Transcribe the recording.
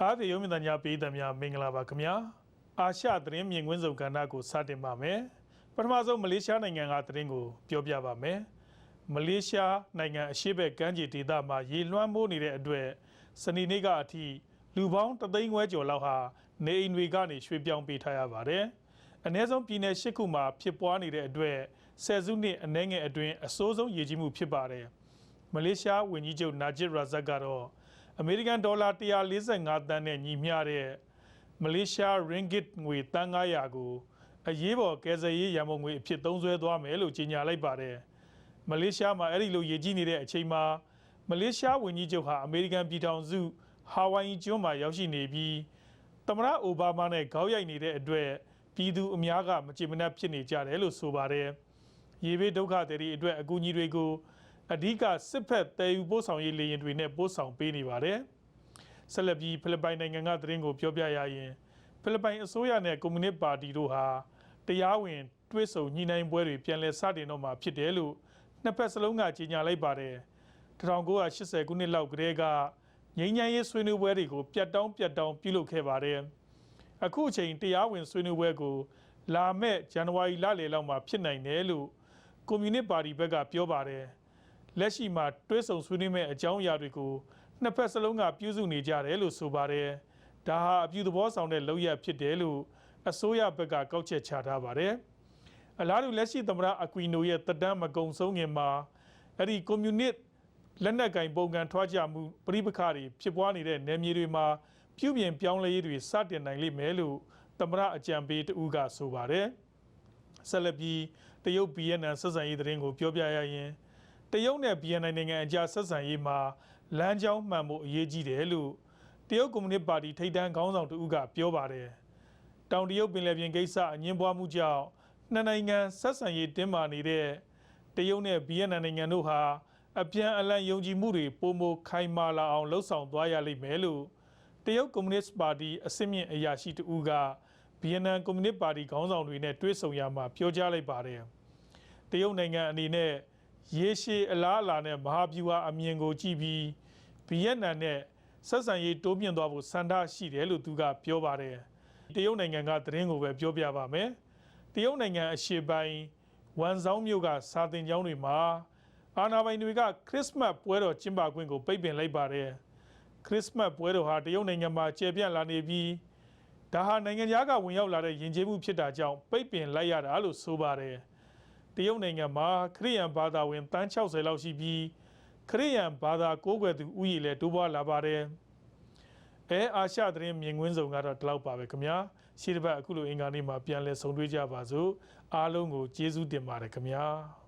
အားဖြင့်ရုံးမြင့်တညာပေးသမျှမင်္ဂလာပါခင်ဗျာအာရှသတင်းမြင်ကွင်းစုံကဏ္ဍကိုစတင်ပါမယ်ပထမဆုံးမလေးရှားနိုင်ငံကသတင်းကိုပြောပြပါမယ်မလေးရှားနိုင်ငံအရှေ့ဘက်ကမ်းခြေဒေသမှာရေလွှမ်းမိုးနေတဲ့အတွက်စနေနေ့ကအထိလူပေါင်းတသိန်းခွဲကျော်လောက်ဟာနေအိမ်တွေကနေရွှေ့ပြောင်းပေးထားရပါတယ်အ ਨੇ ဆုံးပြည်နယ်၈ခုမှာဖြစ်ပွားနေတဲ့အတွက်ဆယ်စုနှစ်အနည်းငယ်အတွင်းအဆိုးဆုံးရေကြီးမှုဖြစ်ပါတယ်မလေးရှားဝန်ကြီးချုပ်နာဂျစ်ရာဇတ်ကတော့ အမေရိကန်ဒေါ်လာ145တန်းနဲ့ညီမျှတဲ့မလေးရှားရင်းဂစ်ငွေတန်း900ကိုအရေးပေါ်ကယ်ဆယ်ရေးရန်ပုံငွေအဖြစ်သုံးစွဲသွားမယ်လို့ကြေညာလိုက်ပါတယ်။မလေးရှားမှာအဲ့ဒီလိုရည်ကြီးနေတဲ့အချိန်မှာမလေးရှားဝန်ကြီးချုပ်ဟာအမေရိကန်ပြည်ထောင်စုဟာဝိုင်အီကျွန်းမှာရောက်ရှိနေပြီးသမ္မတအိုဘားမားနဲ့ခေါင်းရိုက်နေတဲ့အတွက်ပြည်သူအများကမကြေမနက်ဖြစ်နေကြတယ်လို့ဆိုပါတယ်။ရေဘေးဒုက္ခတွေအတွက်အကူအညီတွေကို အဓိကစစ်ဖက်တည်ယူပို့ဆောင်ရေးလေယာဉ်တွေနဲ့ပို့ဆောင်ပေးနေပါတယ်။ဆက်လက်ပြီးဖိလစ်ပိုင်နိုင်ငံကသတင်းကိုပြောပြရရင်ဖိလစ်ပိုင်အစိုးရနဲ့ကွန်မြူနစ်ပါတီတို့ဟာတရားဝင်တွဲဆုံညှိနှိုင်းပွဲတွေပြန်လည်စတင်တော့မှာဖြစ်တယ်လို့နှစ်ဖက်စလုံးကကြေညာလိုက်ပါတယ်။1980ခုနှစ်လောက်ကတည်းကငြိမ်းချမ်းရေးဆွေးနွေးပွဲတွေကိုပြတ်တောင်းပြတ်တောင်းပြုလုပ်ခဲ့ပါတယ်။အခုအချိန်တရားဝင်ဆွေးနွေးပွဲကိုလာမယ့်ဇန်နဝါရီလလယ်လောက်မှာဖြစ်နိုင်တယ်လို့ကွန်မြူနစ်ပါတီဘက်ကပြောပါတယ်။ လက်ရှိမှာတွဲဆုံဆွေးနွေးမဲ့အကြောင်းအရာတွေကိုနှစ်ဖက်စလုံးကပြုစုနေကြတယ်လို့ဆိုပါတယ်။ဒါဟာအပြုသဘောဆောင်တဲ့လုပ်ရဖြစ်တယ်လို့အစိုးရဘက်ကကောက်ချက်ချထားပါတယ်။အလားတူလက်ရှိသမ္မတအကွီနိုရဲ့တဒန်းမကုံဆုံးခင်မှာအဲ့ဒီကွန်မြူနစ်လက်နက်ကင်ပုံကန်ထွားကြမှုပြိပခါတွေဖြစ်ပွားနေတဲ့နယ်မြေတွေမှာပြုပြင်ပြောင်းလဲရေးတွေစတင်နိုင်လိမ့်မယ်လို့သမ္မတအကြံပေးတဦးကဆိုပါတယ်။ဆက်လက်ပြီးတရုတ် BNN ဆက်ဆံရေးသတင်းကိုပြောပြရရင် တရုတ်နဲ့ BNN နိုင်ငံအကြားဆက်ဆံရေးမှာလမ်းကြောင်းမှန်ဖို့အရေးကြီးတယ်လို့တရုတ်ကွန်မြူနစ်ပါတီထိပ်တန်းခေါင်းဆောင်တဦးကပြောပါတယ်။တောင်တရုတ်ပင်လယ်ပြင်ကိစ္စအငင်းပွားမှုကြောင့်နှစ်နိုင်ငံဆက်ဆံရေးတင်းမာနေတဲ့တရုတ်နဲ့ BNN နိုင်ငံတို့ဟာအပြန်အလှန်ယုံကြည်မှုတွေပုံမခိုင်မာလာအောင်လှုံ့ဆော်သွားရလိမ့်မယ်လို့တရုတ်ကွန်မြူနစ်ပါတီအစစ်မြင့်အရာရှိတဦးက BNN ကွန်မြူနစ်ပါတီခေါင်းဆောင်တွေနဲ့တွေ့ဆုံရမှာပြောကြားလိုက်ပါတယ်။တရုတ်နိုင်ငံအနေနဲ့ ရေရှည်အလားအလာနဲ့မဟာဗျူဟာအမြင်ကိုကြည့်ပြီးဗီယက်နမ်နဲ့ဆက်ဆံရေးတိုးမြင့်သွားဖို့ဆန္ဒရှိတယ်လို့သူကပြောပါတယ်။တရုတ်နိုင်ငံကသတင်းကိုပဲပြောပြပါမယ်။တရုတ်နိုင်ငံအရှေ့ပိုင်းဝန်ဆောင်မြို့ကစာတင်ကျောင်းတွေမှာအာနာပိုင်တွေကခရစ်စမတ်ပွဲတော်ကျင်းပခွင့်ကိုပိတ်ပင်လိုက်ပါတယ်။ခရစ်စမတ်ပွဲတော်ဟာတရုတ်နိုင်ငံမှာကျေပြန့်လာနေပြီးဒါဟာနိုင်ငံခြားကဝင်ရောက်လာတဲ့ယဉ်ကျေးမှုဖြစ်တာကြောင့်ပိတ်ပင်လိုက်ရတာလို့ဆိုပါတယ်။ တရုတ်နိုင်ငံမှာခရိယန်ဘာသာဝင်တန်း60လောက်ရှိပြီးခရိယန်ဘာသာကိုးကွယ်သူဥယျာဉ်လည်းတိုးပွားလာပါတယ်။အဲအာရှသတင်းမြင်ကွင်းဆောင်ကတော့ဒီလောက်ပါပဲခင်ဗျာ။ရှေ့တစ်ပတ်အခုလိုအင်္ဂါနေ့မှာပြန်လည်ဆုံတွေ့ကြပါစို့။အားလုံးကိုကျေးဇူးတင်ပါတယ်ခင်ဗျာ။